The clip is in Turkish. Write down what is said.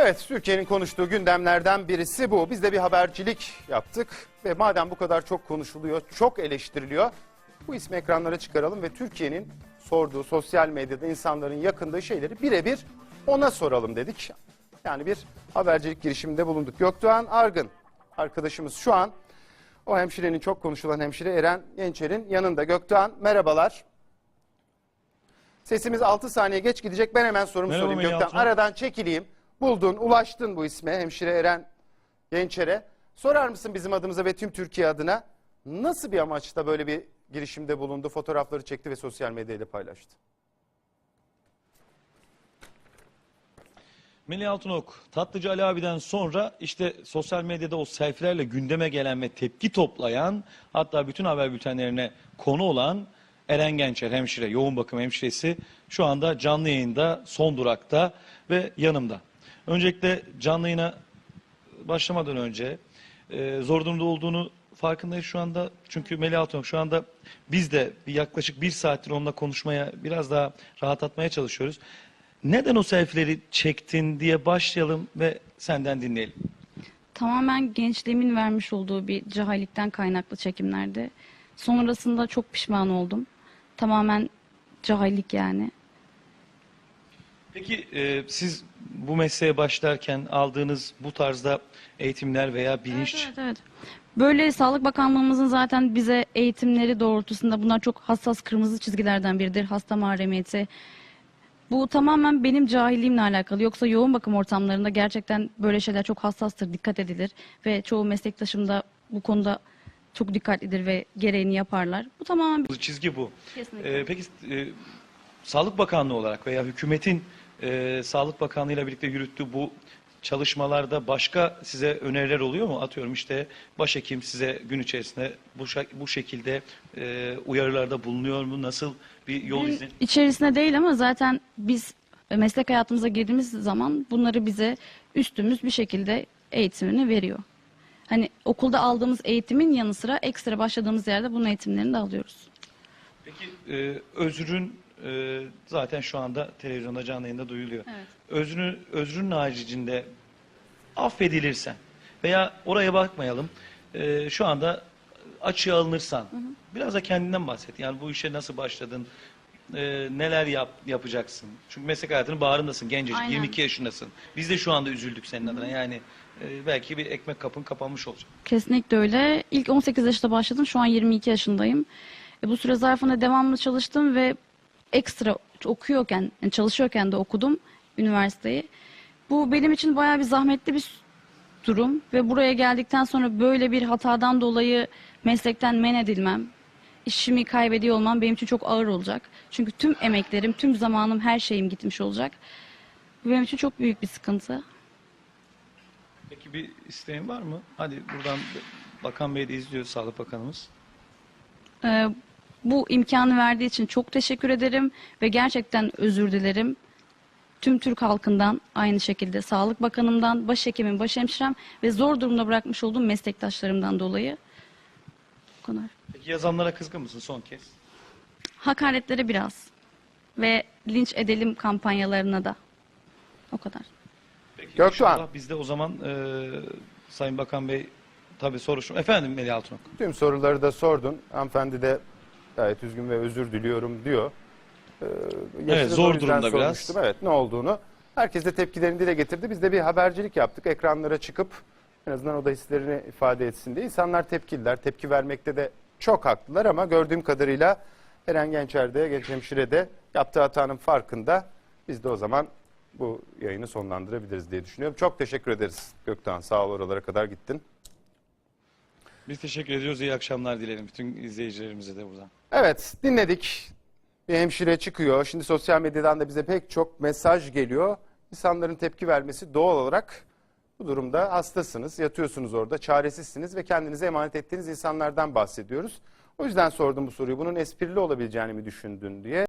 Evet, Türkiye'nin konuştuğu gündemlerden birisi bu. Biz de bir habercilik yaptık ve madem bu kadar çok konuşuluyor, çok eleştiriliyor, bu ismi ekranlara çıkaralım ve Türkiye'nin sorduğu sosyal medyada insanların yakındığı şeyleri birebir ona soralım dedik. Yani bir habercilik girişiminde bulunduk. Gökdoğan Argın arkadaşımız şu an o hemşirenin çok konuşulan hemşire Eren Gençer'in yanında. Gökdoğan merhabalar. Sesimiz 6 saniye geç gidecek. Ben hemen sorumu Merhaba sorayım. Hatun. Aradan çekileyim. Buldun, ulaştın bu isme hemşire Eren Gençer'e. Sorar mısın bizim adımıza ve tüm Türkiye adına nasıl bir amaçla böyle bir girişimde bulundu, fotoğrafları çekti ve sosyal medyayla paylaştı? Melih Altınok, Tatlıcı Ali abiden sonra işte sosyal medyada o selfilerle gündeme gelen ve tepki toplayan hatta bütün haber bültenlerine konu olan Eren Gençer hemşire, yoğun bakım hemşiresi şu anda canlı yayında son durakta ve yanımda. Öncelikle canlı yayına başlamadan önce e, zor durumda olduğunu farkındayız şu anda. Çünkü Melih Altınok şu anda biz de bir yaklaşık bir saattir onunla konuşmaya biraz daha rahatlatmaya çalışıyoruz. Neden o selfie'leri çektin diye başlayalım ve senden dinleyelim. Tamamen gençliğimin vermiş olduğu bir cahillikten kaynaklı çekimlerdi. Sonrasında çok pişman oldum. Tamamen cahillik yani. Peki e, siz bu mesleğe başlarken aldığınız bu tarzda eğitimler veya bilinç Evet, evet, evet. Böyle Sağlık Bakanlığımızın zaten bize eğitimleri doğrultusunda bunlar çok hassas kırmızı çizgilerden biridir. Hasta mahremiyeti. Bu tamamen benim cahilliğimle alakalı. Yoksa yoğun bakım ortamlarında gerçekten böyle şeyler çok hassastır, dikkat edilir. Ve çoğu meslektaşım da bu konuda çok dikkatlidir ve gereğini yaparlar. Bu tamamen çizgi bu. Kesinlikle. E, peki e, Sağlık Bakanlığı olarak veya hükümetin e, Sağlık Bakanlığı ile birlikte yürüttüğü bu çalışmalarda başka size öneriler oluyor mu? Atıyorum işte başhekim size gün içerisinde bu, bu şekilde e, uyarılarda bulunuyor mu? Nasıl bir yol Gün izin? içerisinde değil ama zaten biz meslek hayatımıza girdiğimiz zaman bunları bize üstümüz bir şekilde eğitimini veriyor. Hani okulda aldığımız eğitimin yanı sıra ekstra başladığımız yerde bunun eğitimlerini de alıyoruz. Peki e, özrün e, zaten şu anda televizyonda canlı yayında duyuluyor. Evet. Özrünü, özrün haricinde affedilirsen veya oraya bakmayalım e, şu anda açığa alınırsan biraz da kendinden bahset. Yani bu işe nasıl başladın? E, neler yap, yapacaksın? Çünkü meslek hayatının bağrındasın, gencecik, Aynen. 22 yaşındasın. Biz de şu anda üzüldük senin adına. Yani e, belki bir ekmek kapın kapanmış olacak. Kesinlikle öyle. İlk 18 yaşında başladım. Şu an 22 yaşındayım. E, bu süre zarfında devamlı çalıştım ve ekstra okuyorken, yani çalışıyorken de okudum üniversiteyi. Bu benim için bayağı bir zahmetli bir durum ve buraya geldikten sonra böyle bir hatadan dolayı meslekten men edilmem, işimi kaybediyor olmam benim için çok ağır olacak. Çünkü tüm emeklerim, tüm zamanım, her şeyim gitmiş olacak. Bu benim için çok büyük bir sıkıntı. Peki bir isteğin var mı? Hadi buradan Bakan Bey de izliyor Sağlık Bakanımız. Ee, bu imkanı verdiği için çok teşekkür ederim ve gerçekten özür dilerim. Tüm Türk halkından aynı şekilde Sağlık Bakanımdan, başhekimim, başhemşirem ve zor durumda bırakmış olduğum meslektaşlarımdan dolayı. Bu kadar. Peki yazanlara kızgın mısın son kez? Hakaretlere biraz ve linç edelim kampanyalarına da. O kadar. Peki Göktuğ inşallah Han. biz de o zaman e, Sayın Bakan Bey tabii soruşun. Efendim Melih Altınok. Tüm soruları da sordun. Hanımefendi de gayet üzgün ve özür diliyorum diyor. Ee, yaşadığı zor durumda biraz. Evet ne olduğunu. Herkes de tepkilerini dile getirdi. Biz de bir habercilik yaptık. Ekranlara çıkıp en azından o da hislerini ifade etsin diye. İnsanlar tepkililer. Tepki vermekte de çok haklılar ama gördüğüm kadarıyla Eren Gençer de, Genç Hemşire de yaptığı hatanın farkında. Biz de o zaman bu yayını sonlandırabiliriz diye düşünüyorum. Çok teşekkür ederiz Gökten. Sağ ol oralara kadar gittin. Biz teşekkür ediyoruz. İyi akşamlar dilerim bütün izleyicilerimize de buradan. Evet dinledik. Bir hemşire çıkıyor. Şimdi sosyal medyadan da bize pek çok mesaj geliyor. İnsanların tepki vermesi doğal olarak bu durumda hastasınız, yatıyorsunuz orada, çaresizsiniz ve kendinize emanet ettiğiniz insanlardan bahsediyoruz. O yüzden sordum bu soruyu. Bunun esprili olabileceğini mi düşündün diye.